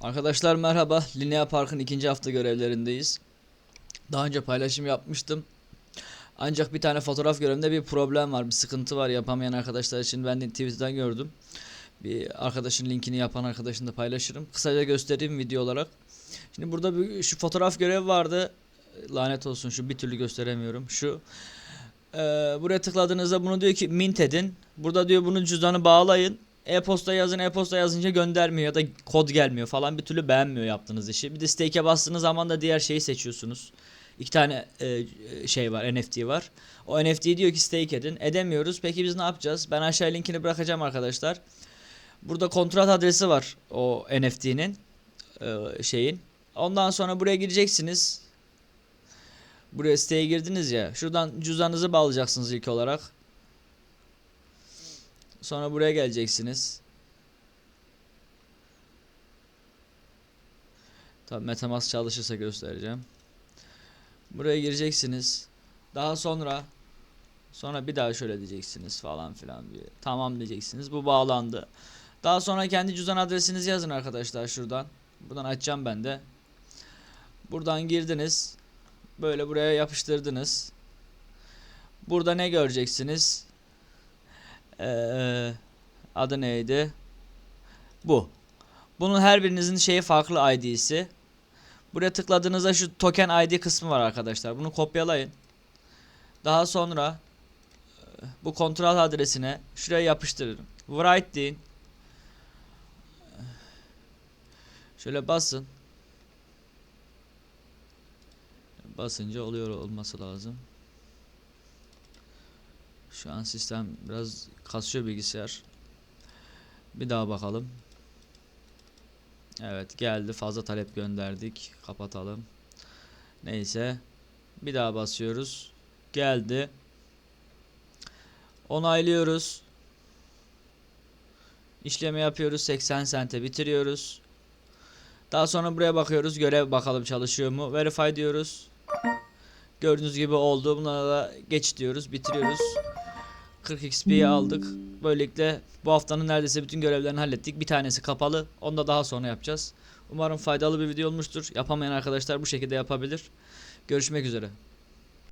Arkadaşlar merhaba. Linea Park'ın ikinci hafta görevlerindeyiz. Daha önce paylaşım yapmıştım. Ancak bir tane fotoğraf görevinde bir problem var, bir sıkıntı var yapamayan arkadaşlar için. Ben de Twitter'dan gördüm. Bir arkadaşın linkini yapan arkadaşın da paylaşırım. Kısaca göstereyim video olarak. Şimdi burada bir, şu fotoğraf görevi vardı. Lanet olsun şu bir türlü gösteremiyorum. Şu Ee, buraya tıkladığınızda bunu diyor ki mint edin. Burada diyor bunun cüzdanı bağlayın. E-posta yazın. E-posta yazınca göndermiyor ya da kod gelmiyor falan bir türlü beğenmiyor yaptığınız işi. Bir de stake'e bastığınız zaman da diğer şeyi seçiyorsunuz. İki tane e, şey var NFT var. O NFT diyor ki stake edin. Edemiyoruz. Peki biz ne yapacağız? Ben aşağıya linkini bırakacağım arkadaşlar. Burada kontrat adresi var o NFT'nin e, şeyin. Ondan sonra buraya gireceksiniz. Buraya siteye girdiniz ya. Şuradan cüzdanınızı bağlayacaksınız ilk olarak. Sonra buraya geleceksiniz. Tabii MetaMask çalışırsa göstereceğim. Buraya gireceksiniz. Daha sonra sonra bir daha şöyle diyeceksiniz falan filan bir. Tamam diyeceksiniz. Bu bağlandı. Daha sonra kendi cüzdan adresinizi yazın arkadaşlar şuradan. Buradan açacağım ben de. Buradan girdiniz. Böyle buraya yapıştırdınız. Burada ne göreceksiniz? Ee, adı neydi? Bu. Bunun her birinizin şeyi farklı ID'si. Buraya tıkladığınızda şu token ID kısmı var arkadaşlar. Bunu kopyalayın. Daha sonra e, bu kontrol adresine şuraya yapıştırın. Write deyin. Şöyle basın. Basınca oluyor olması lazım. Şu an sistem biraz kasıyor bilgisayar. Bir daha bakalım. Evet geldi. Fazla talep gönderdik. Kapatalım. Neyse. Bir daha basıyoruz. Geldi. Onaylıyoruz. İşlemi yapıyoruz. 80 sente bitiriyoruz. Daha sonra buraya bakıyoruz. Görev bakalım çalışıyor mu? Verify diyoruz. Gördüğünüz gibi oldu. Bunlara da geç diyoruz. Bitiriyoruz. 40 XP'yi aldık. Böylelikle bu haftanın neredeyse bütün görevlerini hallettik. Bir tanesi kapalı. Onu da daha sonra yapacağız. Umarım faydalı bir video olmuştur. Yapamayan arkadaşlar bu şekilde yapabilir. Görüşmek üzere.